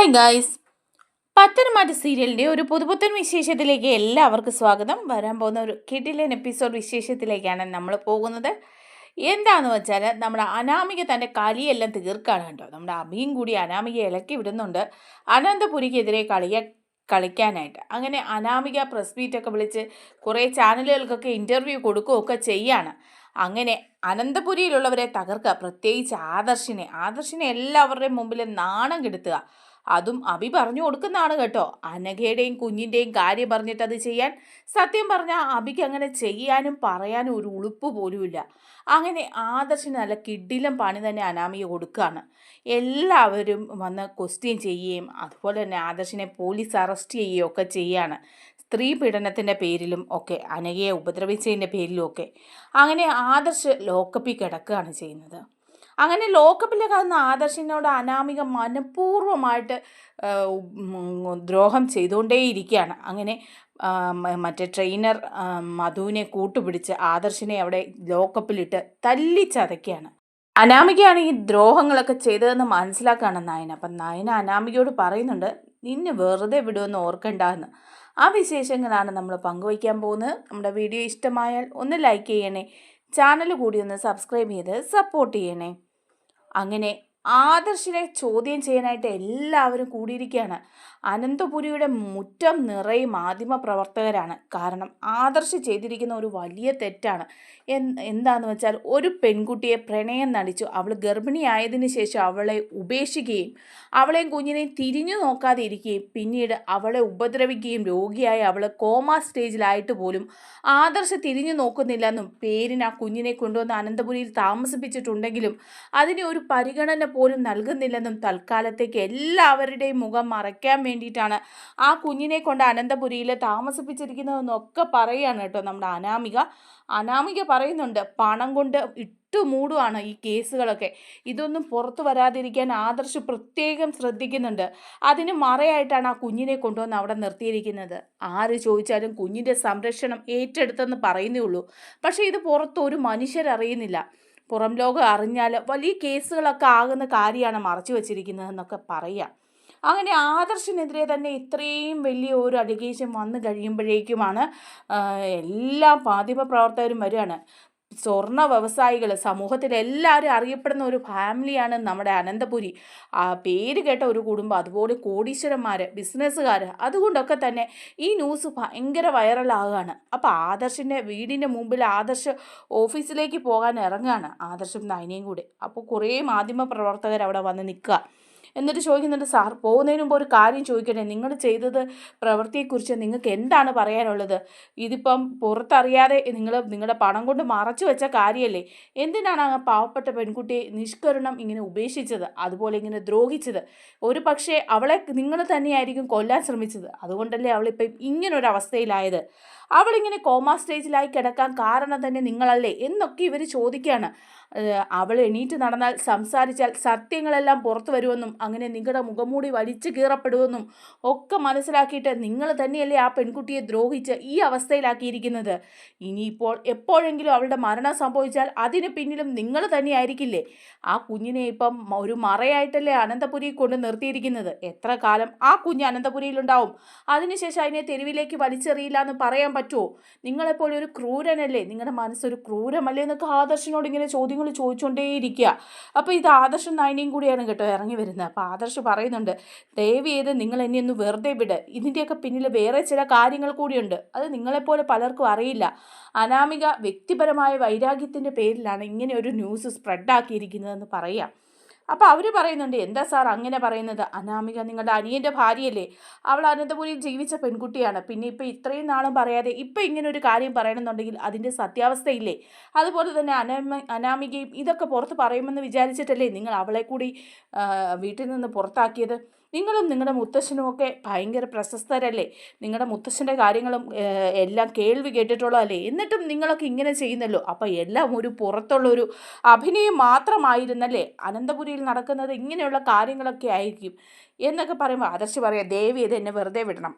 Hi guys പത്തനംമാറ്റ സീരിയലിന്റെ ഒരു പുതുപുത്തൻ വിശേഷത്തിലേക്ക് എല്ലാവർക്കും സ്വാഗതം. വരാൻ പോകുന്ന ഒരു കിഡിലൻ എപ്പിസോഡ് വിശേഷത്തിലേക്കാണ് നമ്മൾ പോകുന്നത്. എന്താണെന്ന് വെച്ചാൽ നമ്മുടെ അനാമിക തന്റെ കലിയെല്ലാം തീർക്കാണ് കേട്ടോ. നമ്മുടെ അഭിയും കൂടി അനാമിക ഇലക്കി വിടുന്നുണ്ട്. അനന്തപുരിക്കെതിരെ കളിയ കളിക്കാനായിട്ട്. അങ്ങനെ അനാമിക പ്രസ് മീറ്റൊക്കെ വിളിച്ച് കുറേ ചാനലുകൾക്കൊക്കെ ഇന്റർവ്യൂ കൊടുക്കുകയൊക്കെ ചെയ്യാണ്. അങ്ങനെ അനന്തപുരിയിലുള്ളവരെ തകർക്കുക പ്രത്യേകിച്ച് ആദർശിനെ. ആദർശിനെ എല്ലാവരുടെയും മുമ്പിൽ നാണം കെടുത്തുക. അതും അഭി പറഞ്ഞു കൊടുക്കുന്നതാണ് കേട്ടോ. അനഘയുടെയും കുഞ്ഞിന്റെയും കാര്യം പറഞ്ഞിട്ട് അത് ചെയ്യാൻ സത്യം പറഞ്ഞാൽ അഭിക്ക് അങ്ങനെ ചെയ്യാനും പറയാനും ഒരു ഉളുപ്പ് പോലുമില്ല. അങ്ങനെ ആദർശിന് നല്ല കിഡിലും പണി തന്നെ അനാമിയെ കൊടുക്കുകയാണ്. എല്ലാവരും വന്ന് ക്വസ്റ്റ്യൻ ചെയ്യുകയും അതുപോലെ തന്നെ ആദർശിനെ പോലീസ് അറസ്റ്റ് ചെയ്യുകയും ഒക്കെ ചെയ്യാണ് സ്ത്രീ പീഡനത്തിന്റെ പേരിലും ഒക്കെ അനഘയെ ഉപദ്രവിച്ചതിന്റെ പേരിലും ഒക്കെ. അങ്ങനെ ആദർശ് ലോക്കപ്പിൽ കിടക്കുകയാണ് ചെയ്യുന്നത്. അങ്ങനെ ലോക്കപ്പിൽ കാണുന്ന ആദർശിനോട് അനാമിക മനഃപൂർവമായിട്ട് ദ്രോഹം ചെയ്തുകൊണ്ടേയിരിക്കുകയാണ്. അങ്ങനെ മറ്റേ ട്രെയിനർ മധുവിനെ കൂട്ടുപിടിച്ച് ആദർശിനെ അവിടെ ലോക്കപ്പിലിട്ട് തല്ലിച്ചതയ്ക്കുകയാണ്. അനാമികയാണ് ഈ ദ്രോഹങ്ങളൊക്കെ ചെയ്തതെന്ന് മനസ്സിലാക്കുകയാണ് നയന. അപ്പം നയന അനാമികയോട് പറയുന്നുണ്ട് നിന്നെ വെറുതെ വിടുമെന്ന് ഓർക്കണ്ടെന്ന് ആ വിശേഷങ്ങളാണ് നമ്മൾ പങ്കുവയ്ക്കാൻ പോകുന്നത്. നമ്മുടെ വീഡിയോ ഇഷ്ടമായാൽ ഒന്ന് ലൈക്ക് ചെയ്യണേ. ചാനൽ കൂടി ഒന്ന് സബ്സ്ക്രൈബ് ചെയ്ത് സപ്പോർട്ട് ചെയ്യണേ. അങ്ങനെ ആദർശിനെ ചോദ്യം ചെയ്യാനായിട്ട് എല്ലാവരും കൂടിയിരിക്കുകയാണ്. അനന്തപുരിയുടെ മുറ്റം നിറയെ മാധ്യമ പ്രവർത്തകരാണ്. കാരണം ആദർശ് ചെയ്തിരിക്കുന്ന ഒരു വലിയ തെറ്റാണ്. എന്താന്ന് വെച്ചാൽ ഒരു പെൺകുട്ടിയെ പ്രണയം നടിച്ചു. അവൾ ഗർഭിണിയായതിനു ശേഷം അവളെ ഉപേക്ഷിക്കുകയും അവളെയും കുഞ്ഞിനെയും തിരിഞ്ഞു നോക്കാതെ ഇരിക്കുകയും പിന്നീട് അവളെ ഉപദ്രവിക്കുകയും രോഗിയായി അവൾ കോമ സ്റ്റേജിലായിട്ട് പോലും ആദർശ് തിരിഞ്ഞു നോക്കുന്നില്ലെന്നും പേരിന് ആ കുഞ്ഞിനെ കൊണ്ടുവന്ന് അനന്തപുരിയിൽ താമസിപ്പിച്ചിട്ടുണ്ടെങ്കിലും അതിനെ ഒരു പരിഗണന പോലും നൽകുന്നില്ലെന്നും തൽക്കാലത്തേക്ക് എല്ലാവരുടെയും മുഖം മറയ്ക്കാൻ വേണ്ടിയിട്ടാണ് ആ കുഞ്ഞിനെ കൊണ്ട് അനന്തപുരിയിൽ താമസിപ്പിച്ചിരിക്കുന്നതെന്നൊക്കെ പറയുകയാണ് കേട്ടോ നമ്മുടെ അനാമിക. അനാമിക പറയുന്നുണ്ട് പണം കൊണ്ട് ഇട്ടുമൂടുവാണ് ഈ കേസുകളൊക്കെ. ഇതൊന്നും പുറത്തു വരാതിരിക്കാൻ ആദർശ് പ്രത്യേകം ശ്രദ്ധിക്കുന്നുണ്ട്. അതിന് മറയായിട്ടാണ് ആ കുഞ്ഞിനെ കൊണ്ടുവന്ന് അവിടെ നിർത്തിയിരിക്കുന്നത്. ആര് ചോദിച്ചാലും കുഞ്ഞിന്റെ സംരക്ഷണം ഏറ്റെടുത്തെന്ന് പറയുന്നേ ഉള്ളൂ. പക്ഷേ ഇത് പുറത്ത് ഒരു മനുഷ്യരറിയുന്നില്ല. പുറം ലോകം അറിഞ്ഞാൽ വലിയ കേസുകളൊക്കെ ആകുന്ന കാര്യമാണ് മറച്ചു വച്ചിരിക്കുന്നതെന്നൊക്കെ പറയാം. അങ്ങനെ ആദർശിനെതിരെ തന്നെ ഇത്രയും വലിയ ഒരു അലിഗേഷൻ വന്നു കഴിയുമ്പോഴേക്കുമാണ് എല്ലാ മാധ്യമ പ്രവർത്തകരും വരികയാണ്. സ്വർണ വ്യവസായികൾ സമൂഹത്തിൽ എല്ലാവരും അറിയപ്പെടുന്ന ഒരു ഫാമിലിയാണ് നമ്മുടെ അനന്തപുരി. ആ പേര് കേട്ട ഒരു കുടുംബം അതുപോലെ കോടീശ്വരന്മാർ ബിസിനസ്സുകാർ അതുകൊണ്ടൊക്കെ തന്നെ ഈ ന്യൂസ് ഭയങ്കര വൈറലാകുകയാണ് അപ്പോൾ ആദർശിന്റെ വീടിന്റെ മുമ്പിൽ ആദർശ് ഓഫീസിലേക്ക് പോകാൻ ഇറങ്ങുകയാണ് ആദർശും നയനയും കൂടെ. അപ്പോൾ കുറേ മാധ്യമ പ്രവർത്തകർ അവിടെ വന്ന് നിൽക്കുക. എന്നിട്ട് ചോദിക്കുന്നുണ്ട് സാർ പോകുന്നതിന് മുമ്പ് ഒരു കാര്യം ചോദിക്കട്ടെ. നിങ്ങൾ ചെയ്തത് പ്രവൃത്തിയെക്കുറിച്ച് നിങ്ങൾക്ക് എന്താണ് പറയാനുള്ളത്? ഇതിപ്പം പുറത്തറിയാതെ നിങ്ങൾ നിങ്ങളുടെ പണം കൊണ്ട് മറച്ചു വെച്ച കാര്യമല്ലേ എന്തിനാണ് ആ പാവപ്പെട്ട പെൺകുട്ടിയെ നിഷ്കരുണം ഇങ്ങനെ ഉപേക്ഷിച്ചത്? അതുപോലെ ഇങ്ങനെ ദ്രോഹിച്ചത്? ഒരു പക്ഷേ അവളെ നിങ്ങൾ തന്നെയായിരിക്കും കൊല്ലാൻ ശ്രമിച്ചത്. അതുകൊണ്ടല്ലേ അവളിപ്പം ഇങ്ങനൊരു അവസ്ഥയിലായത് അവളിങ്ങനെ കോമ സ്റ്റേജിലായി കിടക്കാൻ കാരണം തന്നെ നിങ്ങളല്ലേ എന്നൊക്കെ ഇവർ ചോദിക്കുകയാണ് അവൾ എണീറ്റ് നടന്നാൽ സംസാരിച്ചാൽ സത്യങ്ങളെല്ലാം പുറത്തു വരുമെന്നും അങ്ങനെ നിങ്ങളുടെ മുഖംമൂടി വലിച്ചു കീറപ്പെടുമെന്നും ഒക്കെ മനസ്സിലാക്കിയിട്ട് നിങ്ങൾ തന്നെയല്ലേ ആ പെൺകുട്ടിയെ ദ്രോഹിച്ച് ഈ അവസ്ഥയിലാക്കിയിരിക്കുന്നത്. ഇനിയിപ്പോൾ എപ്പോഴെങ്കിലും അവളുടെ മരണം സംഭവിച്ചാൽ അതിന് പിന്നിലും നിങ്ങൾ തന്നെയായിരിക്കില്ലേ? ആ കുഞ്ഞിനെ ഇപ്പം ഒരു മറയായിട്ടല്ലേ അനന്തപുരി കൊണ്ട് നിർത്തിയിരിക്കുന്നത്? എത്ര കാലം ആ കുഞ്ഞ് അനന്തപുരിയിലുണ്ടാവും? അതിനുശേഷം അതിനെ തെരുവിലേക്ക് വലിച്ചെറിയില്ല എന്ന് പറയാൻ പറ്റുമോ നിങ്ങളെപ്പോലെ ഒരു ക്രൂരനല്ലേ? നിങ്ങളുടെ മനസ്സൊരു ക്രൂരമല്ലേ എന്നൊക്കെ ആദർശനോട് ഇങ്ങനെ ചോദ്യങ്ങൾ ചോദിച്ചുകൊണ്ടേയിരിക്കുക അപ്പോൾ ഇത് ആദർശം നായനയും കൂടിയാണ് കേട്ടോ ഇറങ്ങി വരുന്നത്. അപ്പോൾ ആദർശ് പറയുന്നുണ്ട് ദയവ് ചെയ്ത് നിങ്ങൾ എന്നെ ഒന്ന് വെറുതെ വിട്. ഇതിന്റെയൊക്കെ പിന്നിൽ വേറെ ചില കാര്യങ്ങൾ കൂടിയുണ്ട്. അത് നിങ്ങളെപ്പോലെ പലർക്കും അറിയില്ല. അനാമിക വ്യക്തിപരമായ വൈരാഗ്യത്തിന്റെ പേരിലാണ് ഇങ്ങനെ ഒരു ന്യൂസ് സ്പ്രെഡാക്കിയിരിക്കുന്നതെന്ന് പറയാം. അപ്പോൾ അവർ പറയുന്നുണ്ട് എന്താ സാർ അങ്ങനെ പറയുന്നത്? അനാമിക നിങ്ങളുടെ അനിയന്റെ ഭാര്യയല്ലേ? അവൾ അനന്തപുരിയിൽ ജീവിച്ച പെൺകുട്ടിയാണ്. പിന്നെ ഇപ്പോൾ ഇത്രയും നാളും പറയാതെ ഇപ്പോൾ ഇങ്ങനെ ഒരു കാര്യം പറയണമെന്നുണ്ടെങ്കിൽ അതിന്റെ സത്യാവസ്ഥയില്ലേ? അതുപോലെ തന്നെ അനാമ അനാമികയും ഇതൊക്കെ പുറത്ത് പറയുമെന്ന് വിചാരിച്ചിട്ടല്ലേ നിങ്ങൾ അവളെ കൂടി വീട്ടിൽ നിന്ന് പുറത്താക്കിയത്? നിങ്ങളും നിങ്ങളുടെ മുത്തശ്ശനും ഒക്കെ ഭയങ്കര പ്രശസ്തരല്ലേ? നിങ്ങളുടെ മുത്തശ്ശന്റെ കാര്യങ്ങളും എല്ലാം കേൾവി കേട്ടിട്ടുള്ളതല്ലേ? എന്നിട്ടും നിങ്ങളൊക്കെ ഇങ്ങനെ ചെയ്യുന്നല്ലോ? അപ്പോൾ എല്ലാം ഒരു പുറത്തുള്ളൊരു അഭിനയം മാത്രമായിരുന്നല്ലേ? അനന്തപുരിയിൽ നടക്കുന്നത് ഇങ്ങനെയുള്ള കാര്യങ്ങളൊക്കെ ആയിരിക്കും. എന്നൊക്കെ പറയുമ്പോൾ ആദർശ് പറയാം ദേവി ഇത് എന്നെ വെറുതെ വിടണം.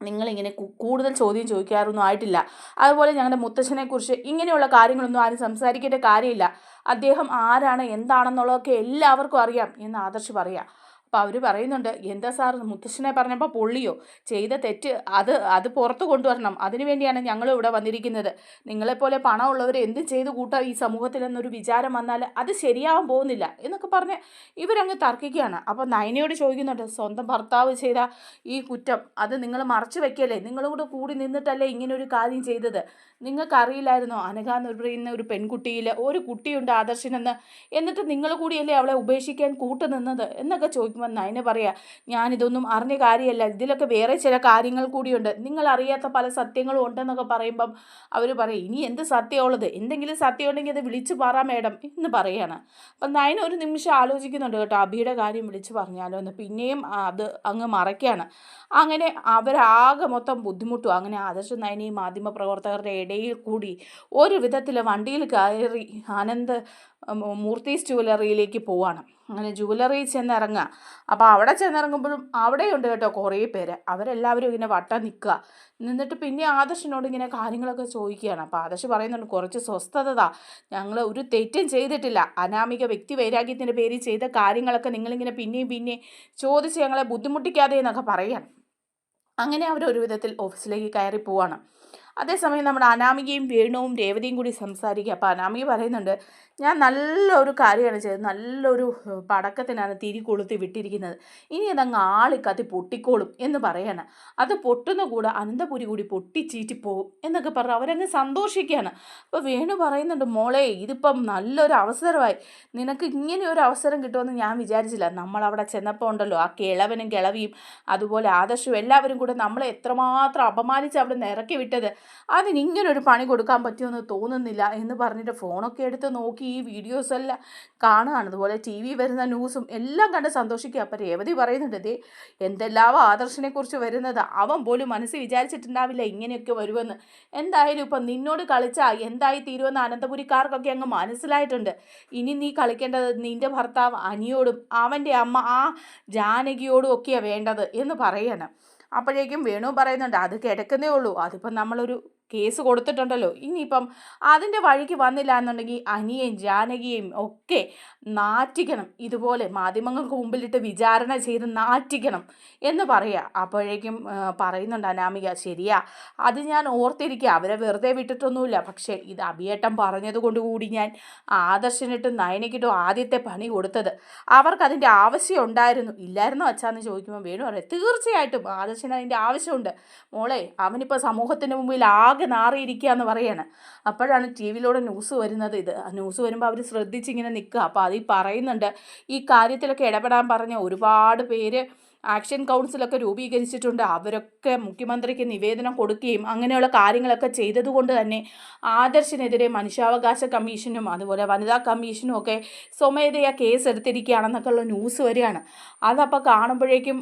നിങ്ങളിങ്ങനെ കൂടുതൽ ചോദ്യം ചോദിക്കാറൊന്നും ആയിട്ടില്ല. അതുപോലെ ഞങ്ങളുടെ മുത്തശ്ശനെക്കുറിച്ച് ഇങ്ങനെയുള്ള കാര്യങ്ങളൊന്നും ആരും സംസാരിക്കേണ്ട കാര്യമില്ല. അദ്ദേഹം ആരാണ്? എന്താണെന്നുള്ളതൊക്കെ എല്ലാവർക്കും അറിയാം എന്ന് ആദർശ് പറയാം. അപ്പോൾ അവർ പറയുന്നുണ്ട് എന്താ സാർ മുത്തശ്ശനെ പറഞ്ഞപ്പോൾ പൊള്ളിയോ? ചെയ്ത തെറ്റ് അത് അത് പുറത്ത് കൊണ്ടുവരണം. അതിനു വേണ്ടിയാണ് ഞങ്ങൾ ഇവിടെ വന്നിരിക്കുന്നത്. നിങ്ങളെപ്പോലെ പണമുള്ളവർ എന്ത് ചെയ്ത് കൂട്ടാം ഈ സമൂഹത്തിൽ എന്നൊരു വിചാരം വന്നാൽ അത് ശരിയാവാൻ പോകുന്നില്ല എന്നൊക്കെ പറഞ്ഞ് ഇവരങ്ങ് തർക്കിക്കുകയാണ്. അപ്പോൾ നയനയോട് ചോദിക്കുന്നുണ്ട് സ്വന്തം ഭർത്താവ് ചെയ്ത ഈ കുറ്റം അത് നിങ്ങൾ മറച്ചു വെക്കല്ലേ? നിങ്ങളും കൂടെ കൂടി നിന്നിട്ടല്ലേ ഇങ്ങനെ ഒരു കാര്യം ചെയ്തത്? നിങ്ങൾക്കറിയില്ലായിരുന്നോ? അനഘ എന്ന് പറയുന്ന ഒരു പെൺകുട്ടിയിൽ ഒരു കുട്ടിയുണ്ട് ആദർശനെന്ന്. എന്നിട്ട് നിങ്ങൾ കൂടിയല്ലേ അവളെ ഉപേക്ഷിക്കാൻ കൂട്ടുനിന്നത്? എന്നൊക്കെ എന്നൊക്കെ ചോദിക്കുമ്പോൾ അതിന് പറയാ ഞാനിതൊന്നും അറിഞ്ഞ കാര്യമല്ല ഇതിലൊക്കെ വേറെ ചില കാര്യങ്ങൾ കൂടിയുണ്ട്. നിങ്ങൾ അറിയാത്ത പല സത്യങ്ങളും ഉണ്ടെന്നൊക്കെ പറയുമ്പം അവർ പറയും ഇനി എന്ത് സത്യമുള്ളത്? എന്തെങ്കിലും സത്യം ഉണ്ടെങ്കിൽ അത് വിളിച്ചു പറ മേഡം എന്ന് പറയാണ്. അപ്പം നയന ഒരു നിമിഷം ആലോചിക്കുന്നുണ്ട് കേട്ടോ അബിയുടെ കാര്യം വിളിച്ചു പറഞ്ഞാലോ എന്ന്. പിന്നെയും അത് അങ്ങ് മറയ്ക്കുകയാണ് അങ്ങനെ അവരാകെ മൊത്തം ബുദ്ധിമുട്ടും അങ്ങനെ ആദർശ നയനയും മാധ്യമ പ്രവർത്തകരുടെ ഇടയിൽ കൂടി ഒരു വിധത്തിൽ വണ്ടിയിൽ കയറി ആനന്ദ് മൂർത്തി ജുവലറിയിലേക്ക് പോവാണ്. അങ്ങനെ ജുവലറി ചെന്നിറങ്ങുക. അപ്പോൾ അവിടെ ചെന്നിറങ്ങുമ്പോഴും അവിടെയുണ്ട് കേട്ടോ കുറേ പേര്. അവരെല്ലാവരും ഇങ്ങനെ വട്ടം നിൽക്കുക. നിന്നിട്ട് പിന്നെ ആദർശിനോട് ഇങ്ങനെ കാര്യങ്ങളൊക്കെ ചോദിക്കുകയാണ്. അപ്പോൾ ആദർശ് പറയുന്നുണ്ട് കുറച്ച് സ്വസ്ഥത ഞങ്ങൾ ഒരു തെറ്റും ചെയ്തിട്ടില്ല. അനാമിക വ്യക്തി വൈരാഗ്യത്തിന്റെ പേരിൽ ചെയ്ത കാര്യങ്ങളൊക്കെ നിങ്ങളിങ്ങനെ പിന്നെയും പിന്നെയും ചോദിച്ച് ഞങ്ങളെ ബുദ്ധിമുട്ടിക്കാതെ എന്നൊക്കെ പറയുകയാണ്. അങ്ങനെ അവർ ഒരു വിധത്തിൽ ഓഫീസിലേക്ക് കയറി പോവാണ്. അതേസമയം നമ്മുടെ അനാമികയും വേണുവും രേവതിയും കൂടി സംസാരിക്കുക. അപ്പോൾ അനാമിക പറയുന്നുണ്ട് ഞാൻ നല്ലൊരു കാര്യമാണ് ചെയ്തത്. നല്ലൊരു പടക്കത്തിനാണ് തിരി കൊളുത്തി വിട്ടിരിക്കുന്നത്. ഇനി അതങ്ങ് ആളിക്കത്തി പൊട്ടിക്കോളും എന്ന് പറയാണ്. അത് പൊട്ടുന്ന കൂടെ അനന്തപുരി കൂടി പൊട്ടിച്ചീറ്റി പോകും എന്നൊക്കെ പറഞ്ഞ് അവരങ്ങ് സന്തോഷിക്കുകയാണ്. അപ്പോൾ വേണു പറയുന്നുണ്ട് മോളെ ഇതിപ്പം നല്ലൊരു അവസരമായി. നിനക്ക് ഇങ്ങനെ ഒരു അവസരം കിട്ടുമെന്ന് ഞാൻ വിചാരിച്ചില്ല. നമ്മൾ അവിടെ ചെന്നപ്പോൾ ഉണ്ടല്ലോ ആ കിളവനും കിളവിയും അതുപോലെ ആദർശവും എല്ലാവരും കൂടെ നമ്മളെ എത്രമാത്രം അപമാനിച്ച് അവിടെ നിന്ന് ഇറക്കി വിട്ടത്. അതിന് ഇങ്ങനൊരു പണി കൊടുക്കാൻ പറ്റുമെന്ന് തോന്നുന്നില്ല എന്ന് പറഞ്ഞിട്ട് ഫോണൊക്കെ എടുത്ത് നോക്കി ഈ വീഡിയോസ് എല്ലാം കാണുകയാണ്. അതുപോലെ ടി വി വരുന്ന ന്യൂസും എല്ലാം കണ്ട് സന്തോഷിക്കുക. അപ്പം രേവതി പറയുന്നുണ്ട് ദേ എന്തെല്ലാം ആദർശിനെക്കുറിച്ച് കുറിച്ച് വരുന്നത്. അവൻ പോലും മനസ്സ് വിചാരിച്ചിട്ടുണ്ടാവില്ല ഇങ്ങനെയൊക്കെ വരുമെന്ന്. എന്തായാലും ഇപ്പം നിന്നോട് കളിച്ചാൽ എന്തായി തീരുമെന്ന് അനന്തപുരിക്കാർക്കൊക്കെ അങ്ങ് മനസ്സിലായിട്ടുണ്ട്. ഇനി നീ കളിക്കേണ്ടത് നിന്റെ ഭർത്താവ് അനിയോടും അവന്റെ അമ്മ ആ ജാനകിയോടും ഒക്കെയാണ് വേണ്ടത് എന്ന് പറയണം. അപ്പോഴേക്കും വേണു പറയുന്നുണ്ട് അത് കിടക്കുന്നേ ഉള്ളൂ. അതിപ്പം നമ്മളൊരു കേസ് കൊടുത്തിട്ടുണ്ടല്ലോ. ഇനിയിപ്പം അതിന്റെ വഴിക്ക് വന്നില്ല എന്നുണ്ടെങ്കിൽ അനിയെയും ജാനകിയെയും ഒക്കെ നാറ്റിക്കണം. ഇതുപോലെ മാധ്യമങ്ങൾക്ക് മുമ്പിലിട്ട് വിചാരണ ചെയ്ത് നാറ്റിക്കണം എന്ന് പറയുക അപ്പോഴേക്കും പറയുന്നുണ്ട് അനാമിക ശരിയാ അത് ഞാൻ ഓർത്തിരിക്കുക അവരെ വെറുതെ വിട്ടിട്ടൊന്നുമില്ല. പക്ഷേ ഇത് അഭിയേട്ടം പറഞ്ഞതുകൊണ്ട് കൂടി ഞാൻ ആദർശനിട്ടും നയനയ്ക്കിട്ടും ആദ്യത്തെ പണി കൊടുത്തത്. അവർക്ക് അതിന്റെ ആവശ്യം ഉണ്ടായിരുന്നു. ഇല്ലായിരുന്നോ അച്ഛാന്ന് ചോദിക്കുമ്പോൾ വേണു പറയാം. തീർച്ചയായിട്ടും ആദർശന് അതിന്റെ ആവശ്യമുണ്ട്. മോളെ അവനിപ്പോൾ സമൂഹത്തിന് മുമ്പിൽ ആകെ ആകെ നാറിയിരിക്കുക എന്ന് പറയാണ്. അപ്പോഴാണ് ടി വിയിലൂടെ ന്യൂസ് വരുന്നത്. ഇത് ന്യൂസ് വരുമ്പോൾ അവർ ശ്രദ്ധിച്ചിങ്ങനെ നിൽക്കുക. അപ്പോൾ അതിൽ പറയുന്നുണ്ട്. ഈ കാര്യത്തിലൊക്കെ ഇടപെടാൻ പറഞ്ഞ ഒരുപാട് പേര് ആക്ഷൻ കൗൺസിലൊക്കെ രൂപീകരിച്ചിട്ടുണ്ട്. അവരൊക്കെ മുഖ്യമന്ത്രിക്ക് നിവേദനം കൊടുക്കുകയും അങ്ങനെയുള്ള കാര്യങ്ങളൊക്കെ ചെയ്തതുകൊണ്ട് തന്നെ ആദർശിനെതിരെ മനുഷ്യാവകാശ കമ്മീഷനും അതുപോലെ വനിതാ കമ്മീഷനും ഒക്കെ സ്വമേധയാ കേസ് എടുത്തിരിക്കുകയാണെന്നൊക്കെ ഉള്ള ന്യൂസ് വരികയാണ്. അതപ്പോൾ കാണുമ്പോഴേക്കും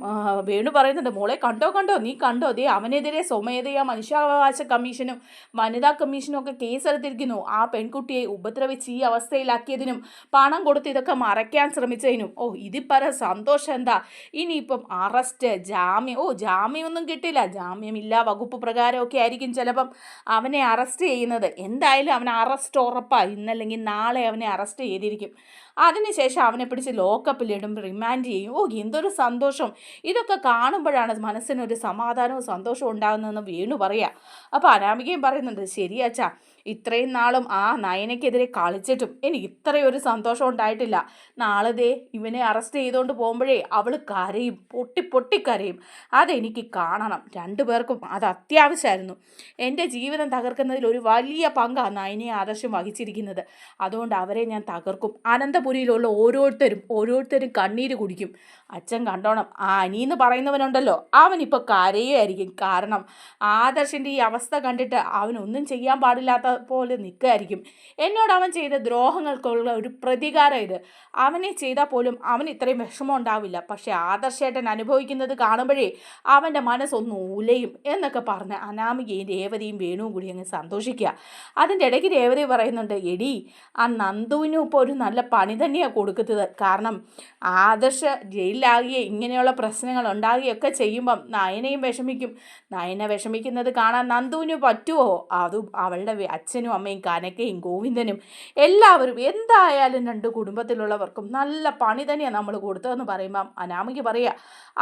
വേണു പറയുന്നുണ്ട് മോളെ കണ്ടോ കണ്ടോ നീ കണ്ടോ ദേ അവനെതിരെ സ്വമേധയാ മനുഷ്യാവകാശ കമ്മീഷനും വനിതാ കമ്മീഷനും ഒക്കെ കേസ് എടുത്തിരിക്കുന്നു ആ പെൺകുട്ടിയെ ഉപദ്രവിച്ച് ഈ അവസ്ഥയിലാക്കിയതിനും പണം കൊടുത്ത് ഇതൊക്കെ മറയ്ക്കാൻ ശ്രമിച്ചതിനും. ഓ ഇതിപ്പറ സന്തോഷം എന്താ? ഇനിയിപ്പം അറസ്റ്റ് ജാമ്യം. ഓ ജാമ്യമൊന്നും കിട്ടില്ല ജാമ്യമില്ല വകുപ്പ് പ്രകാരമൊക്കെ ആയിരിക്കും ചിലപ്പം അവനെ അറസ്റ്റ് ചെയ്യുന്നത്. എന്തായാലും അവനെ അറസ്റ്റ് ഉറപ്പാണ് ഇന്നല്ലെങ്കിൽ നാളെ അവനെ അറസ്റ്റ് ചെയ്തിരിക്കും. അതിനുശേഷം അവനെ പിടിച്ച് ലോക്കപ്പിലിടും റിമാൻഡ് ചെയ്യും. ഓ എന്തൊരു സന്തോഷം. ഇതൊക്കെ കാണുമ്പോഴാണ് മനസ്സിനൊരു സമാധാനവും സന്തോഷവും ഉണ്ടാകുന്നതെന്ന് വീണു പറയാം. അപ്പോൾ അനാമികയും പറയുന്നുണ്ട് ശരിയാച്ചാ ഇത്രയും നാളും ആ നയനയ്ക്കെതിരെ കളിച്ചിട്ടും എനിക്ക് ഇത്രയും ഒരു സന്തോഷം ഉണ്ടായിട്ടില്ല. നാളെ ഇവനെ അറസ്റ്റ് ചെയ്തുകൊണ്ട് പോകുമ്പോഴേ അവൾ കരയും പൊട്ടി പൊട്ടിക്കരയും അതെനിക്ക് കാണണം. രണ്ടു പേർക്കും അത് അത്യാവശ്യമായിരുന്നു. എന്റെ ജീവിതം തകർക്കുന്നതിൽ ഒരു വലിയ പങ്കാണ് നയനെ ആദർശം വഹിച്ചിരിക്കുന്നത്. അതുകൊണ്ട് അവരെ ഞാൻ തകർക്കും. അനന്തപുരിയിലുള്ള ഓരോരുത്തരും ഓരോരുത്തരും കണ്ണീര് കുടിക്കും. അച്ഛൻ കണ്ടോണം ആ അനിയെന്ന് പറയുന്നവനുണ്ടല്ലോ. അവനിപ്പോൾ കരയുമായിരിക്കും. കാരണം ആദർശിന്റെ ഈ അവസ്ഥ കണ്ടിട്ട് അവനൊന്നും ചെയ്യാൻ പാടില്ലാത്ത പോലെ നിൽക്കുമായിരിക്കും എന്നോട് അവൻ ചെയ്ത ദ്രോഹങ്ങൾക്കുള്ള ഒരു പ്രതികാരം ഇത്. അവനെ ചെയ്താൽ പോലും അവന് ഇത്രയും വിഷമം ഉണ്ടാവില്ല. പക്ഷേ ആദർശേട്ടൻ അനുഭവിക്കുന്നത് കാണുമ്പോഴേ അവന്റെ മനസ്സൊന്ന് ഉലയും എന്നൊക്കെ പറഞ്ഞ് അനാമികയും രേവതിയും വേണുവും കൂടി അങ്ങ് സന്തോഷിക്കുക. അതിന്റെ ഇടയ്ക്ക് രേവതി പറയുന്നുണ്ട് എടി ആ നന്ദുവിനും ഇപ്പോൾ ഒരു നല്ല പണി പണി തന്നെയാണ് കൊടുക്കുന്നത്. കാരണം ആദർശ ജയിലിലാകുകയും ഇങ്ങനെയുള്ള പ്രശ്നങ്ങൾ ഉണ്ടാകുകയൊക്കെ ചെയ്യുമ്പം നയനയും വിഷമിക്കും. നയന വിഷമിക്കുന്നത് കാണാൻ നന്ദുവിന് പറ്റുമോ അതും അവളുടെ അച്ഛനും അമ്മയും കനക്കയും ഗോവിന്ദനും എല്ലാവരും എന്തായാലും രണ്ട് കുടുംബത്തിലുള്ളവർക്കും നല്ല പണി തന്നെയാണ് നമ്മൾ കൊടുത്തതെന്ന് പറയുമ്പം അനാമിക്ക് പറയുക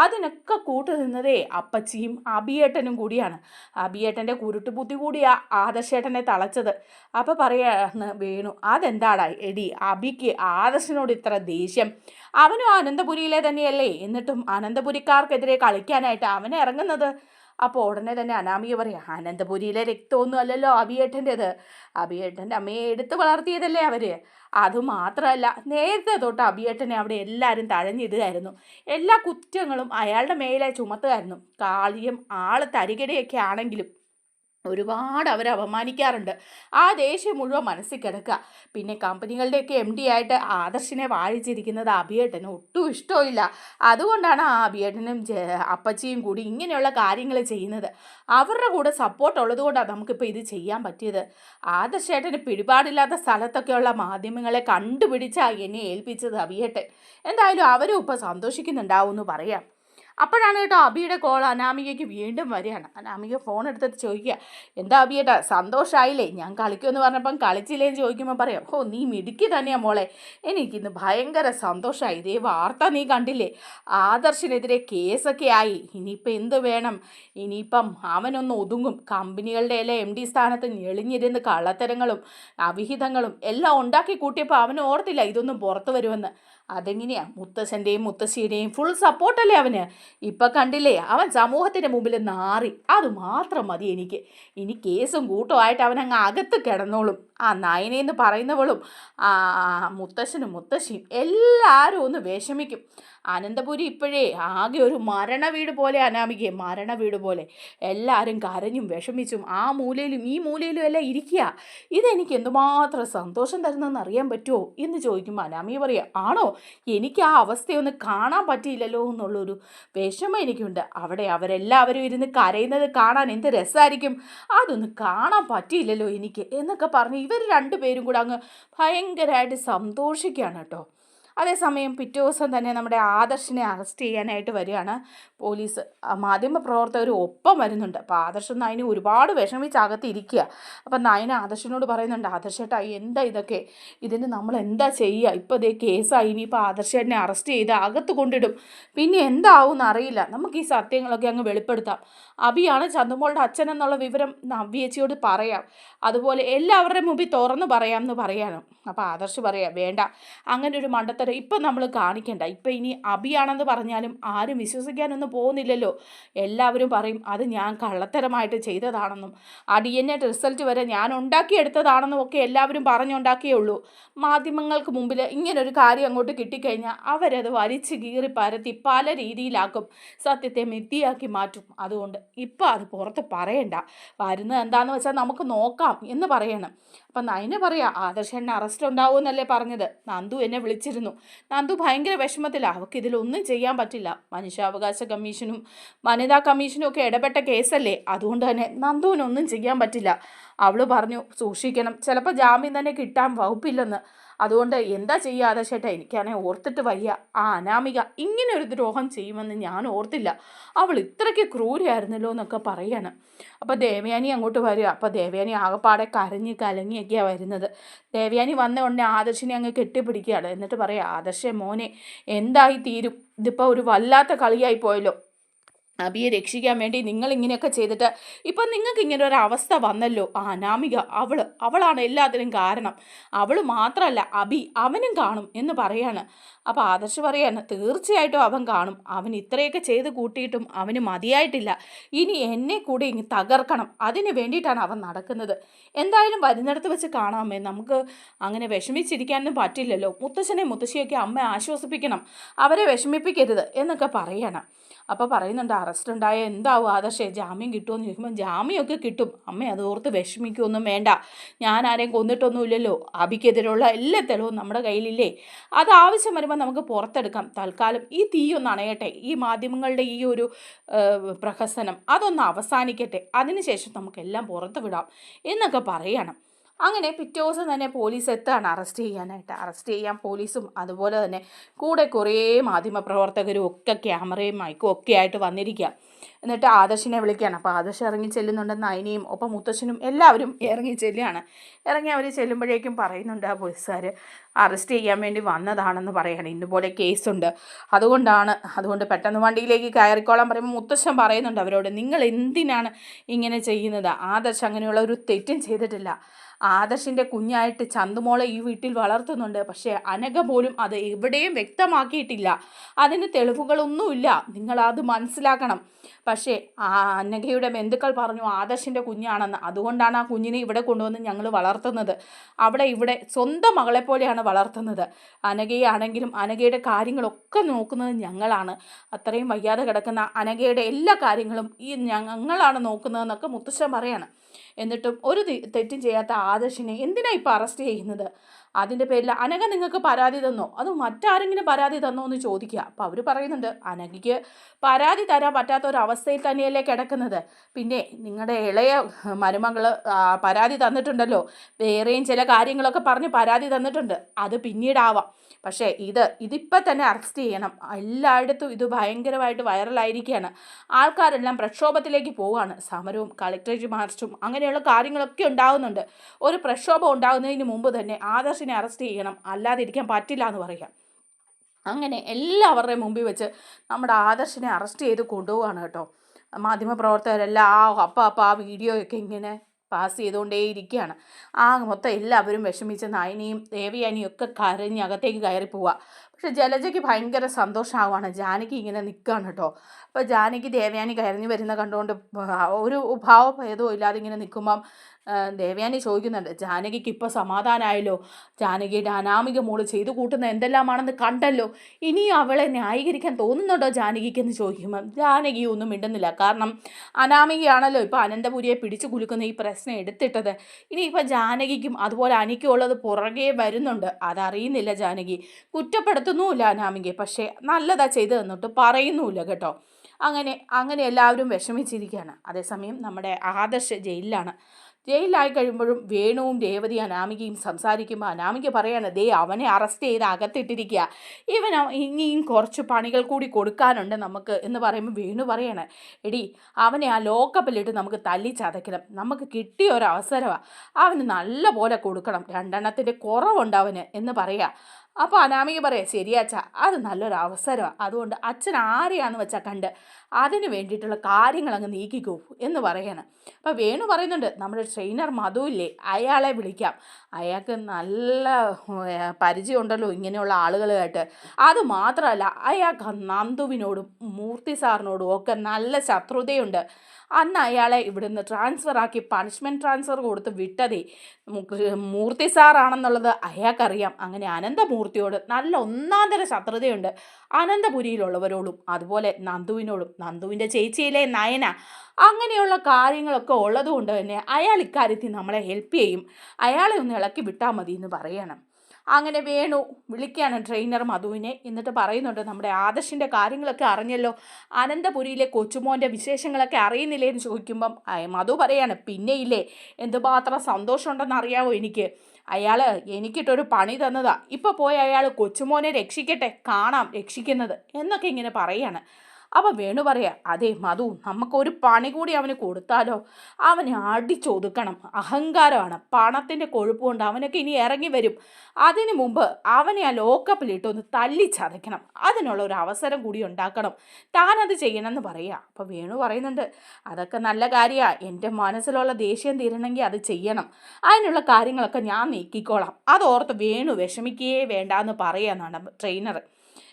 അതിനൊക്കെ കൂട്ടു നിന്നതേ അപ്പച്ചിയും അബിയേട്ടനും കൂടിയാണ്. അബിയേട്ടന്റെ കുരുട്ട് ബുദ്ധി കൂടിയാ ആദർശേട്ടനെ തളച്ചത്. അപ്പോൾ പറയാണ് വേണു അതെന്താടാ? എടി അബിക്ക് ആദർശനോട് ഇത്ര ദേഷ്യം. അവനും അനന്തപുരിയിലെ തന്നെയല്ലേ? എന്നിട്ടും അനന്തപുരിക്കാർക്കെതിരെ കളിക്കാനായിട്ട് അവൻ ഇറങ്ങുന്നത്? അപ്പോൾ ഉടനെ തന്നെ അനാമിക പറയാം അനന്തപുരിയിലെ രക്തമൊന്നും അല്ലല്ലോ അബിയേട്ടന്റെത് അബിയേട്ടന്റെ അമ്മയെ എടുത്തു വളർത്തിയതല്ലേ അവർ അതുമാത്രമല്ല നേരത്തെ തൊട്ട് അബിയേട്ടനെ അവിടെ എല്ലാവരും തഴഞ്ഞിടുകയായിരുന്നു. എല്ലാ കുറ്റങ്ങളും അയാളുടെ മേലെ ചുമത്തുമായിരുന്നു കാളിയും ആൾ തരികിടയൊക്കെ ആണെങ്കിലും ഒരുപാട് അവരെ അപമാനിക്കാറുണ്ട്. ആ ദേഷ്യം മുഴുവൻ മനസ്സിൽ കിടക്കുക. പിന്നെ കമ്പനികളുടെയൊക്കെ എം ഡി ആയിട്ട് ആദർശിനെ വാഴിച്ചിരിക്കുന്നത് അഭിയേട്ടന് ഒട്ടും ഇഷ്ടമില്ല അതുകൊണ്ടാണ് ആ അഭിയേട്ടനും അപ്പച്ചിയും കൂടി ഇങ്ങനെയുള്ള കാര്യങ്ങൾ ചെയ്യുന്നത്. അവരുടെ കൂടെ സപ്പോർട്ട് ഉള്ളത് കൊണ്ടാണ് നമുക്കിപ്പോൾ ഇത് ചെയ്യാൻ പറ്റിയത്. ആദർശേട്ടന് പിടിപാടില്ലാത്ത സ്ഥലത്തൊക്കെയുള്ള മാധ്യമങ്ങളെ കണ്ടുപിടിച്ചാണ് എന്നെ ഏൽപ്പിച്ചത് അഭിയേട്ടൻ. എന്തായാലും അവരും ഇപ്പോൾ സന്തോഷിക്കുന്നുണ്ടാവും എന്ന് പറയാം. അപ്പോഴാണ് കേട്ടോ അബിയുടെ കോൾ അനാമികയ്ക്ക് വീണ്ടും വരികയാണ്. അനാമിക ഫോൺ എടുത്തിട്ട് ചോദിക്കുക എന്താ അബിയേട്ടാ സന്തോഷമായില്ലേ ഞാൻ കളിക്കുമെന്ന് പറഞ്ഞപ്പം കളിച്ചില്ലേന്ന് ചോദിക്കുമ്പോൾ പറയാം ഓ നീ മിടുക്കി തന്നെയാ മോളെ. എനിക്കിന്ന് ഭയങ്കര സന്തോഷമായി ഇതേ വാർത്ത നീ കണ്ടില്ലേ? ആദർശിനെതിരെ കേസൊക്കെ ആയി. ഇനിയിപ്പോൾ എന്ത് വേണം? ഇനിയിപ്പം അവനൊന്ന് ഒതുങ്ങും. കമ്പനികളുടെ എല്ലാം എം ഡി സ്ഥാനത്ത് ഞെളിഞ്ഞിരുന്ന് കള്ളത്തരങ്ങളും അവിഹിതങ്ങളും എല്ലാം ഉണ്ടാക്കി കൂട്ടിയപ്പോൾ അവന് ഓർത്തില്ല ഇതൊന്നും പുറത്തു വരുമെന്ന്. അതെങ്ങനെയാ? മുത്തശ്ശന്റെയും മുത്തശ്ശിയുടെയും ഫുൾ സപ്പോർട്ടല്ലേ അവന്? ഇപ്പം കണ്ടില്ലേ അവൻ സമൂഹത്തിന്റെ മുമ്പിൽ നാറി. അത് മാത്രം മതി എനിക്ക്. ഇനി കേസും കൂട്ടമായിട്ട് അവൻ അങ്ങ് അകത്ത് കിടന്നോളും. ആ നയനെന്ന് പറയുന്നവളും ആ മുത്തശ്ശനും മുത്തശ്ശിയും എല്ലാവരും ഒന്ന് വിഷമിക്കും. അനന്തപുരി ഇപ്പോഴേ ആകെ ഒരു മരണ വീട് പോലെ അനാമികയെ മരണ വീട് പോലെ. എല്ലാവരും കരഞ്ഞും വിഷമിച്ചും ആ മൂലയിലും ഈ മൂലയിലും എല്ലാം ഇരിക്കുക ഇതെനിക്ക് എന്തുമാത്രം സന്തോഷം തരുന്നതെന്ന് അറിയാൻ പറ്റുമോ എന്ന് ചോദിക്കുമ്പോൾ അനാമിക പറയുക ആണോ? എനിക്ക് ആ അവസ്ഥയൊന്ന് കാണാൻ പറ്റിയില്ലല്ലോ എന്നുള്ളൊരു വിഷമം എനിക്കുണ്ട്. അവിടെ അവരെല്ലാവരും ഇരുന്ന് കരയുന്നത് കാണാൻ എന്ത് രസമായിരിക്കും അതൊന്ന് കാണാൻ പറ്റിയില്ലല്ലോ എനിക്ക് എന്നൊക്കെ പറഞ്ഞ് ഇവർ രണ്ടുപേരും കൂടെ അങ്ങ് ഭയങ്കരമായിട്ട് സന്തോഷിക്കുകയാണ് കേട്ടോ. അതേസമയം പിറ്റേ ദിവസം തന്നെ നമ്മുടെ ആദർശിനെ അറസ്റ്റ് ചെയ്യാനായിട്ട് വരികയാണ് പോലീസ്. മാധ്യമപ്രവർത്തകർ ഒപ്പം വരുന്നുണ്ട്. അപ്പോൾ ആദർശ് നയനെ ഒരുപാട് വിഷമിച്ച് അകത്തിരിക്കുക. അപ്പം നയന ആദർശിനോട് പറയുന്നുണ്ട് ആദർശേട്ടാ എന്താ ഇതൊക്കെ? ഇതിന് നമ്മൾ എന്താ ചെയ്യുക? ഇപ്പോൾ ഇതേ കേസായി ഇനിയിപ്പോൾ ആദർശേട്ടനെ അറസ്റ്റ് ചെയ്ത് അകത്ത് കൊണ്ടിടും. പിന്നെ എന്താവും അറിയില്ല. നമുക്ക് ഈ സത്യങ്ങളൊക്കെ അങ്ങ് വെളിപ്പെടുത്താം. അബിയാണ് ചന്ദുമോളുടെ അച്ഛൻ എന്നുള്ള വിവരം നവ്യേച്ചിയോട് പറയാം. അതുപോലെ എല്ലാവരുടെ മുമ്പിൽ തുറന്ന് പറയാം എന്ന് പറയാനും അപ്പോൾ ആദർശ് പറയാം വേണ്ട. അങ്ങനെ ഒരു മണ്ടത്തരം ഇപ്പം നമ്മൾ കാണിക്കണ്ട. ഇപ്പം ഇനി അബിയാണെന്ന് പറഞ്ഞാലും ആരും വിശ്വസിക്കാനൊന്നും പോകുന്നില്ലല്ലോ. എല്ലാവരും പറയും അത് ഞാൻ കള്ളത്തരമായിട്ട് ചെയ്തതാണെന്നും ആ ഡി എൻ എ റിസൾട്ട് വരെ ഞാൻ ഉണ്ടാക്കിയെടുത്തതാണെന്നും ഒക്കെ എല്ലാവരും പറഞ്ഞുണ്ടാക്കിയേ ഉള്ളൂ. മാധ്യമങ്ങൾക്ക് മുമ്പിൽ ഇങ്ങനൊരു കാര്യം അങ്ങോട്ട് കിട്ടിക്കഴിഞ്ഞാൽ അവരത് വലിച്ച് കീറി പരത്തി പല രീതിയിലാക്കും. സത്യത്തെ മിഥിയാക്കി മാറ്റും. അതുകൊണ്ട് ഇപ്പം അത് പുറത്ത് പറയണ്ട. വരുന്നത് എന്താണെന്ന് വെച്ചാൽ നമുക്ക് നോക്കാം എന്ന് പറയണം. അപ്പം നയന പറയാം ആദർശണ്ണ അറസ്റ്റ് ഉണ്ടാവുമെന്നല്ലേ പറഞ്ഞത്. നന്ദു എന്നെ വിളിച്ചിരുന്നു. നന്ദു ഭയങ്കര വിഷമത്തിലാണ് അവൾക്ക് ഇതിലൊന്നും ചെയ്യാൻ പറ്റില്ല. മനുഷ്യാവകാശ കമ്മീഷനും വനിതാ കമ്മീഷനും ഒക്കെ ഇടപെട്ട കേസല്ലേ? അതുകൊണ്ട് തന്നെ നന്ദുവിനൊന്നും ചെയ്യാൻ പറ്റില്ല. അവൾ പറഞ്ഞു സൂക്ഷിക്കണം. ചിലപ്പോൾ ജാമ്യം തന്നെ കിട്ടാൻ വകുപ്പില്ലെന്ന്. അതുകൊണ്ട് എന്താ ചെയ്യാതെ ചേട്ടാ? എനിക്കാണെങ്കിൽ ഓർത്തിട്ട് വയ്യ. ആ അനാമിക ഇങ്ങനെ ഒരു ദ്രോഹം ചെയ്യുമെന്ന് ഞാൻ ഓർത്തില്ല. അവൾ ഇത്രയ്ക്ക് ക്രൂരായിരുന്നല്ലോ എന്നൊക്കെ പറയാണ്. അപ്പോൾ ദേവയാനി അങ്ങോട്ട് വരിക. അപ്പോൾ ദേവയാനി ആകപ്പാടെ കരഞ്ഞ് കലങ്ങിയൊക്കെയാണ് വരുന്നത്. ദേവയാനി വന്ന ഉടനെ ആദർശിനെ അങ്ങ് കെട്ടിപ്പിടിക്കുകയാണ്. എന്നിട്ട് പറയാം ആദർശേ മോനെ എന്തായി തീരും? ഇതിപ്പോൾ ഒരു വല്ലാത്ത കളിയായി പോയല്ലോ. അബിയെ രക്ഷിക്കാൻ വേണ്ടി നിങ്ങൾ ഇങ്ങനെയൊക്കെ ചെയ്തിട്ട് ഇപ്പം നിങ്ങൾക്ക് ഇങ്ങനെ ഒരു അവസ്ഥ വന്നല്ലോ. ആ അനാമിക അവൾ അവളാണ് എല്ലാത്തിനും കാരണം. അവൾ മാത്രമല്ല അബി അവനും കാണും എന്ന് പറയാണ്. അപ്പോൾ ആദർശ് പറയാണ് തീർച്ചയായിട്ടും അവൻ കാണും. അവൻ ഇത്രയൊക്കെ ചെയ്ത് കൂട്ടിയിട്ടും അവന് മതിയായിട്ടില്ല. ഇനി എന്നെ കൂടി ഇങ്ങ് തകർക്കണം. അതിന് വേണ്ടിയിട്ടാണ് അവൻ നടക്കുന്നത്. എന്തായാലും വരുന്നിടത്ത് വെച്ച് കാണാമേ. നമുക്ക് അങ്ങനെ വിഷമിച്ചിരിക്കാനൊന്നും പറ്റില്ലല്ലോ. മുത്തശ്ശനെ മുത്തശ്ശിയൊക്കെ അമ്മ ആശ്വസിപ്പിക്കണം. അവരെ വിഷമിപ്പിക്കരുത് എന്നൊക്കെ പറയണം. അപ്പോൾ പറയുന്നുണ്ട് അറസ്റ്റ് ഉണ്ടായ എന്താവും ആദർശേ? ജാമ്യം കിട്ടുമെന്ന് ചോദിക്കുമ്പോൾ ജാമ്യമൊക്കെ കിട്ടും. അമ്മ അത് ഓർത്ത് വിഷമിക്കുകയൊന്നും വേണ്ട. ഞാൻ ആരെയും കൊന്നിട്ടൊന്നുമില്ലല്ലോ. അബിക്കെതിരെയുള്ള എല്ലാ തെളിവും നമ്മുടെ കയ്യിലില്ലേ. അത് ആവശ്യം വരുമ്പോൾ നമുക്ക് പുറത്തെടുക്കാം. തൽക്കാലം ഈ തീ ഒന്ന് അണയട്ടെ. ഈ മാധ്യമങ്ങളുടെ ഈ ഒരു പ്രഹസനം അതൊന്ന് അവസാനിക്കട്ടെ. അതിനുശേഷം നമുക്കെല്ലാം പുറത്ത് വിടാം. എന്നൊക്കെ പറയണം. അങ്ങനെ പിറ്റേ ദിവസം തന്നെ പോലീസ് എത്താണ് അറസ്റ്റ് ചെയ്യാനായിട്ട്. അറസ്റ്റ് ചെയ്യാൻ പോലീസും അതുപോലെ തന്നെ കൂടെ കുറേ മാധ്യമപ്രവർത്തകരും ഒക്കെ ക്യാമറയും മൈക്കും ഒക്കെ ആയിട്ട് വന്നിരിക്കുക. എന്നിട്ട് ആദർശിനെ വിളിക്കുകയാണ്. അപ്പോൾ ആദർശ് ഇറങ്ങി ചെല്ലുന്നുണ്ടെന്ന് അതിനെയും ഒപ്പം മുത്തശ്ശനും എല്ലാവരും ഇറങ്ങി ചെല്ലുകയാണ്. ഇറങ്ങി അവർ ചെല്ലുമ്പോഴേക്കും പറയുന്നുണ്ട് ആ പോലീസുകാർ അറസ്റ്റ് ചെയ്യാൻ വേണ്ടി വന്നതാണെന്ന് പറയാണ്. ഇന്നുപോലെ കേസുണ്ട്. അതുകൊണ്ടാണ് അതുകൊണ്ട് പെട്ടെന്ന് വണ്ടിയിലേക്ക് കയറിക്കോളാൻ പറയുമ്പോൾ മുത്തശ്ശൻ പറയുന്നുണ്ട് അവരോട് നിങ്ങൾ എന്തിനാണ് ഇങ്ങനെ ചെയ്യുന്നത്? ആദർശ് അങ്ങനെയുള്ള ഒരു തെറ്റും ചെയ്തിട്ടില്ല. ആദർശിന്റെ കുഞ്ഞായിട്ട് ചന്തുമോളെ ഈ വീട്ടിൽ വളർത്തുന്നുണ്ട്. പക്ഷേ അനഘ പോലും അത് എവിടെയും വ്യക്തമാക്കിയിട്ടില്ല. അതിന് തെളിവുകളൊന്നുമില്ല. നിങ്ങളത് മനസ്സിലാക്കണം. പക്ഷേ ആ അനഘയുടെ ബന്ധുക്കൾ പറഞ്ഞു ആദർശിന്റെ കുഞ്ഞാണെന്ന്. അതുകൊണ്ടാണ് ആ കുഞ്ഞിനെ ഇവിടെ കൊണ്ടുവന്ന് ഞങ്ങൾ വളർത്തുന്നത്. അവിടെ ഇവിടെ സ്വന്തം മകളെ പോലെയാണ് വളർത്തുന്നത്. അനഘയാണെങ്കിലും അനഘയുടെ കാര്യങ്ങളൊക്കെ നോക്കുന്നത് ഞങ്ങളാണ്. അത്രയും വയ്യാതെ കിടക്കുന്ന അനഘയുടെ എല്ലാ കാര്യങ്ങളും ഈ ഞങ്ങളാണ് നോക്കുന്നതെന്നൊക്കെ മുത്തശ്ശൻ പറയാണ്. എന്നിട്ടും ഒരു തെറ്റും ചെയ്യാത്ത ആദർശിനെ എന്തിനാണ് ഇപ്പോൾ അറസ്റ്റ് ചെയ്യുന്നത്? അതിന്റെ പേരിൽ അനഘ നിങ്ങൾക്ക് പരാതി തന്നോ? അതോ മറ്റാരെങ്കിലും പരാതി തന്നോ എന്ന് ചോദിക്കുക. അപ്പോൾ അവർ പറയുന്നുണ്ട് അനഘയ്ക്ക് പരാതി തരാൻ പറ്റാത്ത ഒരു അവസ്ഥയിൽ തന്നെയല്ലേ കിടക്കുന്നത്. പിന്നെ നിങ്ങളുടെ ഇളയ മരുമകൾ പരാതി തന്നിട്ടുണ്ടല്ലോ. വേറെയും ചില കാര്യങ്ങളൊക്കെ പറഞ്ഞ് പരാതി തന്നിട്ടുണ്ട്. അത് പിന്നീടാവാം. പക്ഷേ ഇത് ഇതിപ്പോൾ തന്നെ അറസ്റ്റ് ചെയ്യണം. എല്ലായിടത്തും ഇത് ഭയങ്കരമായിട്ട് വൈറലായിരിക്കുകയാണ്. ആൾക്കാരെല്ലാം പ്രക്ഷോഭത്തിലേക്ക് പോവുകയാണ്. സമരവും കളക്ടറേറ്റ് മാർച്ചും അങ്ങനെയുള്ള കാര്യങ്ങളൊക്കെ ഉണ്ടാകുന്നുണ്ട് ഒരു പ്രക്ഷോഭം ഉണ്ടാകുന്നതിന് മുമ്പ് തന്നെ ആദർശിനെ അറസ്റ്റ് ചെയ്യണം. അല്ലാതിരിക്കാൻ പറ്റില്ല എന്ന് പറയാം അങ്ങനെ എല്ലാവരുടെയും മുമ്പിൽ വെച്ച് നമ്മുടെ ആദർശിനെ അറസ്റ്റ് ചെയ്ത് കൊണ്ടുപോവാണ് കേട്ടോ. മാധ്യമപ്രവർത്തകരെല്ലാം ആ അപ്പം അപ്പം ആ വീഡിയോയൊക്കെ ഇങ്ങനെ പാസ് ചെയ്തുകൊണ്ടേയിരിക്കുകയാണ്. ആ മൊത്തം എല്ലാവരും വിഷമിച്ച് നയനിയും ദേവയാനിയും ഒക്കെ കരഞ്ഞ് അകത്തേക്ക് കയറി പോവുക. പക്ഷെ ജലജയ്ക്ക് ഭയങ്കര സന്തോഷമാവുകയാണ്. ജാനകി ഇങ്ങനെ നിൽക്കുകയാണ് കേട്ടോ. അപ്പോൾ ജാനകി ദേവയാനി കരഞ്ഞു വരുന്ന കണ്ടുകൊണ്ട് ഒരു ഭാവഭേദവും ഇല്ലാതെ ഇങ്ങനെ നിൽക്കുമ്പം ദേവയാനി ചോദിക്കുന്നുണ്ട് ജാനകിക്ക് ഇപ്പോൾ സമാധാനമായല്ലോ ജാനകിയുടെ അനാമിക മോൾ ചെയ്തു കൂട്ടുന്ന എന്തെല്ലാമാണെന്ന് കണ്ടല്ലോ? ഇനി അവളെ ന്യായീകരിക്കാൻ തോന്നുന്നുണ്ടോ ജാനകിക്കെന്ന് ചോദിക്കുമ്പം? ജാനകി ഒന്നും മിണ്ടുന്നില്ല. കാരണം അനാമികയാണല്ലോ ഇപ്പോൾ അനന്തപുരിയെ പിടിച്ചു കുലുക്കുന്ന ഈ പ്രശ്നം എടുത്തിട്ടത്. ഇനിയിപ്പോൾ ജാനകിക്കും അതുപോലെ അനിക്കും ഉള്ളത് പുറകെ വരുന്നുണ്ട്. അതറിയുന്നില്ല ജാനകി. കുറ്റപ്പെടുത്തുന്നുമില്ല അനാമികയെ. പക്ഷേ നല്ലതാ ചെയ്തു തന്നിട്ട് പറയുന്നുമില്ല കേട്ടോ. അങ്ങനെ അങ്ങനെ എല്ലാവരും വിഷമിച്ചിരിക്കുകയാണ്. അതേസമയം നമ്മുടെ ആദർശ ജയിലിലാണ്. ജയിലിലായി കഴിയുമ്പോഴും വേണുവും രേവതി അനാമികയും സംസാരിക്കുമ്പോൾ അനാമിക പറയാണ് ദേ അവനെ അറസ്റ്റ് ചെയ്ത് അകത്തിട്ടിരിക്കുക ഇവൻ ഇനിയും കുറച്ച് പണികൾ കൂടി കൊടുക്കാനുണ്ട് നമുക്ക് എന്ന് പറയുമ്പോൾ വേണു പറയാണ് എടി അവനെ ആ ലോക്കപ്പിലിട്ട് നമുക്ക് തല്ലി ചതയ്ക്കണം. നമുക്ക് കിട്ടിയ ഒരു അവസരമാണ് അവന് നല്ല പോലെ കൊടുക്കണം. രണ്ടെണ്ണത്തിന്റെ കുറവുണ്ട് അവന് എന്ന് പറയുക അപ്പോൾ അനാമിക പറയാം ശരിയാച്ച അത് നല്ലൊരു അവസരമാണ് അതുകൊണ്ട് അച്ഛൻ ആരെയാണെന്ന് വെച്ചാൽ കണ്ട് അതിന് വേണ്ടിയിട്ടുള്ള കാര്യങ്ങൾ അങ്ങ് നീക്കിക്കോ എന്ന് പറയാണ്. അപ്പോൾ വേണു പറയുന്നുണ്ട് നമ്മുടെ ട്രെയിനർ മധു മധുവില്ലേ അയാളെ വിളിക്കാം. അയാൾക്ക് നല്ല പരിചയമുണ്ടല്ലോ ഇങ്ങനെയുള്ള ആളുകളുമായിട്ട്. അത് മാത്രമല്ല അയാൾക്ക് നന്ദുവിനോടും മൂർത്തി സാറിനോടും ഒക്കെ നല്ല ശത്രുതയുണ്ട്. അന്ന് അയാളെ ഇവിടുന്ന് ട്രാൻസ്ഫർ ആക്കി പണിഷ്മെന്റ് ട്രാൻസ്ഫർ കൊടുത്ത് വിട്ടതേ മൂർത്തി സാറാണെന്നുള്ളത് അയാൾക്കറിയാം. അങ്ങനെ അനന്തമൂർത്തിയോട് നല്ല ഒന്നാന്തര ശത്രുതയുണ്ട്. അനന്തപുരിയിലുള്ളവരോടും അതുപോലെ നന്ദുവിനോടും നന്ദുവിന്റെ ചേച്ചിയിലെ നയന അങ്ങനെയുള്ള കാര്യങ്ങളൊക്കെ ഉള്ളതുകൊണ്ട് തന്നെ അയാൾ ഇക്കാര്യത്തിൽ നമ്മളെ ഹെൽപ്പ് ചെയ്യും. അയാളെ ഒന്ന് ഇളക്കി വിട്ടാൽ മതി എന്ന് പറയണം. അങ്ങനെ വേണു വിളിക്കുകയാണ് ട്രെയിനർ മധുവിനെ. എന്നിട്ട് പറയുന്നുണ്ട് നമ്മുടെ ആദർശിന്റെ കാര്യങ്ങളൊക്കെ അറിഞ്ഞല്ലോ. അനന്തപുരിയിലെ കൊച്ചുമോന്റെ വിശേഷങ്ങളൊക്കെ അറിയുന്നില്ലേ എന്ന് ചോദിക്കുമ്പം മധു പറയാണ് പിന്നെയില്ലേ? എന്തുമാത്രം സന്തോഷമുണ്ടെന്ന് അറിയാമോ എനിക്ക്? അയാൾ എനിക്കിട്ടൊരു പണി തന്നതാ. ഇപ്പോൾ പോയി അയാൾ കൊച്ചുമോനെ രക്ഷിക്കട്ടെ കാണാം രക്ഷിക്കുന്നത് എന്നൊക്കെ ഇങ്ങനെ പറയാണ്. അപ്പോൾ വേണു പറയാ അതെ മധു നമുക്കൊരു പണി കൂടി അവന് കൊടുത്താലോ? അവനെ അടിച്ചൊതുക്കണം. അഹങ്കാരമാണ്. പണത്തിന്റെ കൊഴുപ്പ് കൊണ്ട് അവനൊക്കെ ഇനി ഇറങ്ങി വരും. അതിനു മുമ്പ് അവനെ ആ ലോക്കപ്പിലിട്ടൊന്ന് തല്ലി ചതയ്ക്കണം. അതിനുള്ള ഒരു അവസരം കൂടി ഉണ്ടാക്കണം. താനത് ചെയ്യണമെന്ന് പറയുക അപ്പോൾ വേണു പറയുന്നുണ്ട് അതൊക്കെ നല്ല കാര്യമാണ് എന്റെ മനസ്സിലുള്ള ദേഷ്യം തീരണമെങ്കിൽ അത് ചെയ്യണം. അതിനുള്ള കാര്യങ്ങളൊക്കെ ഞാൻ നീക്കിക്കോളാം. അതോർത്ത് വേണു വിഷമിക്കുകയേ വേണ്ട എന്ന് എന്നാണ് ട്രെയിനർ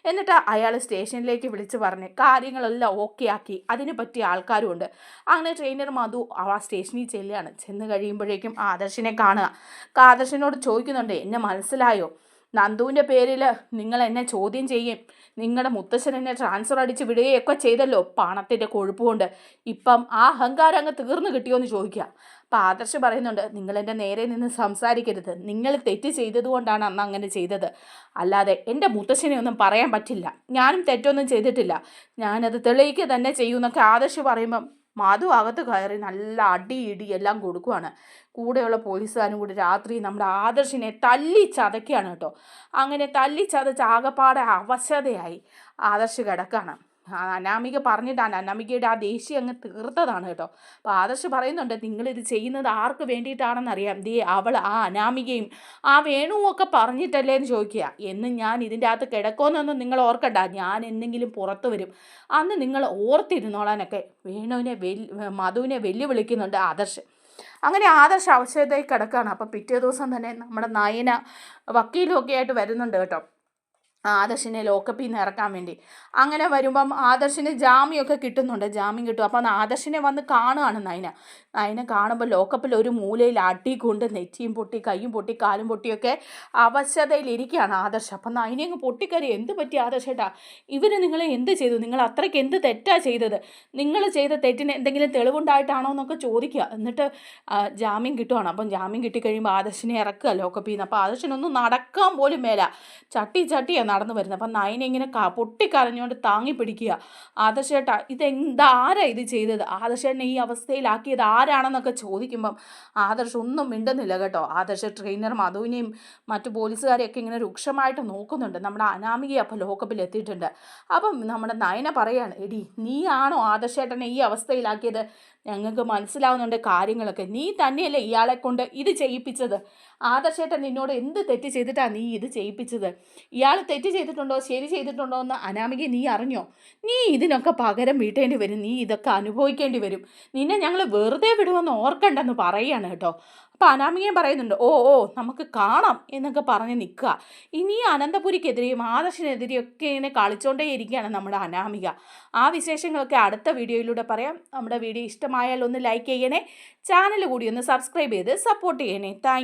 എന്നിട്ട് അയാൾ സ്റ്റേഷനിലേക്ക് വിളിച്ച് പറഞ്ഞ് കാര്യങ്ങളെല്ലാം ഓക്കെ ആക്കി. അതിന് പറ്റിയ ആൾക്കാരുമുണ്ട്. അങ്ങനെ ട്രെയിനർ മധു ആ സ്റ്റേഷനിൽ ചെല്ലുകയാണ്. ചെന്ന് കഴിയുമ്പോഴേക്കും ആദർശിനെ കാണുക. ആദർശിനോട് ചോദിക്കുന്നുണ്ട് എന്നെ മനസ്സിലായോ? നന്ദുവിന്റെ പേരിൽ നിങ്ങൾ എന്നെ ചോദ്യം ചെയ്യും. നിങ്ങളുടെ മുത്തശ്ശൻ എന്നെ ട്രാൻസ്ഫർ അടിച്ച് വിടുകയൊക്കെ ചെയ്തല്ലോ. പണത്തിന്റെ കൊഴുപ്പുകൊണ്ട്. ഇപ്പം ആ അഹങ്കാരം അങ്ങ് തീർന്നു കിട്ടിയോ എന്ന് ചോദിക്കുക. അപ്പം ആദർശ് പറയുന്നുണ്ട് നിങ്ങൾ എന്റെ നേരെ നിന്ന് സംസാരിക്കരുത്. നിങ്ങൾ തെറ്റ് ചെയ്തതുകൊണ്ടാണ് അന്ന് അങ്ങനെ ചെയ്തത്. അല്ലാതെ എന്റെ മുത്തശ്ശനെ ഒന്നും പറയാൻ പറ്റില്ല. ഞാനും തെറ്റൊന്നും ചെയ്തിട്ടില്ല. ഞാനത് തെളിയിക്കുക തന്നെ ചെയ്യൂന്നൊക്കെ ആദർശ് പറയുമ്പം മാധു അകത്ത് കയറി നല്ല അടി ഇടി എല്ലാം കൊടുക്കുവാണ്. കൂടെയുള്ള പോലീസുകാരും കൂടി രാത്രി നമ്മുടെ ആദർശിനെ തല്ലി ചതയ്ക്കുകയാണ് കേട്ടോ. അങ്ങനെ തല്ലി ചതച്ച് ആകപ്പാടെ അവശതയായി. ആദർശ് കിടക്കാണ്. ആ അനാമിക പറഞ്ഞിട്ടാണ് അനാമികയുടെ ആ ദേഷ്യം അങ്ങ് തീർത്തതാണ് കേട്ടോ. അപ്പോൾ ആദർശ് പറയുന്നുണ്ട് നിങ്ങളിത് ചെയ്യുന്നത് ആർക്ക് വേണ്ടിയിട്ടാണെന്നറിയാം. ദേ അവൾ ആ അനാമികയും ആ വേണുവും ഒക്കെ പറഞ്ഞിട്ടല്ലേ എന്ന് ചോദിക്കുക. എന്ന് ഞാൻ ഇതിന്റെ അകത്ത് കിടക്കുമെന്നൊന്നും നിങ്ങൾ ഓർക്കണ്ട. ഞാൻ എന്തെങ്കിലും പുറത്തു വരും. അന്ന് നിങ്ങൾ ഓർത്തിരുന്നോളാനൊക്കെ. വേണുവിനെ വെല്ലു മധുവിനെ വെല്ലുവിളിക്കുന്നുണ്ട് ആദർശ്. അങ്ങനെ ആദർശ് അവശതയിൽ കിടക്കുകയാണ്. അപ്പോൾ പിറ്റേ ദിവസം തന്നെ നമ്മുടെ നയന വക്കീലും ഒക്കെ ആയിട്ട് വരുന്നുണ്ട് കേട്ടോ. ആദർശിനെ ലോക്കപ്പിൽ നിന്ന് ഇറക്കാൻ വേണ്ടി. അങ്ങനെ വരുമ്പം ആദർശിന് ജാമ്യമൊക്കെ കിട്ടുന്നുണ്ട്. ജാമ്യം കിട്ടും. അപ്പം ആദർശിനെ വന്ന് കാണുകയാണ് നയന നയന കാണുമ്പോൾ ലോക്കപ്പിൽ ഒരു മൂലയിൽ അടികൊണ്ട് നെറ്റിയും പൊട്ടി കൈയും പൊട്ടി കാലും പൊട്ടിയൊക്കെ അവശതയിലിരിക്കുകയാണ് ആദർശ്. അപ്പം നയനെ അങ്ങ് പൊട്ടിക്കരി എന്ത് പറ്റി ആദർശേട്ടാ ഇവർ നിങ്ങളെ എന്ത് ചെയ്തു? നിങ്ങൾ അത്രയ്ക്ക് എന്ത് തെറ്റാ ചെയ്തത്? നിങ്ങൾ ചെയ്ത തെറ്റിന് എന്തെങ്കിലും തെളിവുണ്ടായിട്ടാണോ എന്നൊക്കെ ചോദിക്കുക. എന്നിട്ട് ജാമ്യം കിട്ടുവാണ്. അപ്പം ജാമ്യം കിട്ടിക്കഴിയുമ്പോൾ ആദർശിനെ ഇറക്കുക ലോക്കപ്പിൽ നിന്ന് അപ്പോൾ ആദർശനൊന്നും നടക്കാൻ പോലും മേല. ചട്ടി ചട്ടിയാണ് നടന്നു വരുന്നത്. അപ്പം നയന ഇങ്ങനെ ക പൊട്ടിക്കരഞ്ഞുകൊണ്ട് താങ്ങി പിടിക്കുക. ആദർശേട്ടാ ഇതെന്താരാ ഇത് ചെയ്തത്? ആദർശേട്ടനെ ഈ അവസ്ഥയിലാക്കിയത് ആരാണെന്നൊക്കെ ചോദിക്കുമ്പം ആദർശ് ഒന്നും മിണ്ടുന്നില്ല കേട്ടോ. ആദർശ ട്രെയിനർ മധുവിനെയും മറ്റു പോലീസുകാരെയൊക്കെ ഇങ്ങനെ രൂക്ഷമായിട്ട് നോക്കുന്നുണ്ട്. നമ്മുടെ അനാമികയെ അപ്പോൾ ലോക്കപ്പിൽ എത്തിയിട്ടുണ്ട്. അപ്പം നമ്മുടെ നയന പറയാണ് എടി നീയാണോ ആദർശേട്ടനെ ഈ അവസ്ഥയിലാക്കിയത്? ഞങ്ങൾക്ക് മനസ്സിലാവുന്നുണ്ട് കാര്യങ്ങളൊക്കെ. നീ തന്നെയല്ലേ ഇയാളെ കൊണ്ട് ഇത് ചെയ്യിപ്പിച്ചത്. ആദർശേട്ടൻ നിന്നോട് എന്ത് തെറ്റ് ചെയ്തിട്ടാണ് നീ ഇത് ചെയ്യിപ്പിച്ചത്? ഇയാൾ തെറ്റ് ചെയ്തിട്ടുണ്ടോ ശരി ചെയ്തിട്ടുണ്ടോ എന്ന് അനാമിക നീ അറിഞ്ഞോ? നീ ഇതിനൊക്കെ പകരം വീട്ടേണ്ടി വരും നീ ഇതൊക്കെ അനുഭവിക്കേണ്ടി വരും. നിന്നെ ഞങ്ങൾ വെറുതെ വിടുമെന്ന് ഓർക്കണ്ടെന്ന് പറയുകയാണ് കേട്ടോ. അപ്പോൾ അനാമികയും പറയുന്നുണ്ട് ഓ ഓ നമുക്ക് കാണാം എന്നൊക്കെ പറഞ്ഞ് നിൽക്കുക. ഇനി അനന്തപുരിക്കെതിരെയും ആദർശിനെതിരെയും ഒക്കെ ഇങ്ങനെ കളിച്ചോണ്ടേ ഇരിക്കുകയാണ് നമ്മുടെ അനാമിക. ആ വിശേഷങ്ങളൊക്കെ അടുത്ത വീഡിയോയിലൂടെ പറയാം. നമ്മുടെ വീഡിയോ ഇഷ്ടമായാൽ ഒന്ന് ലൈക്ക് ചെയ്യണേ. ചാനൽ കൂടി ഒന്ന് സബ്സ്ക്രൈബ് ചെയ്ത് സപ്പോർട്ട് ചെയ്യണേ. താങ്ക്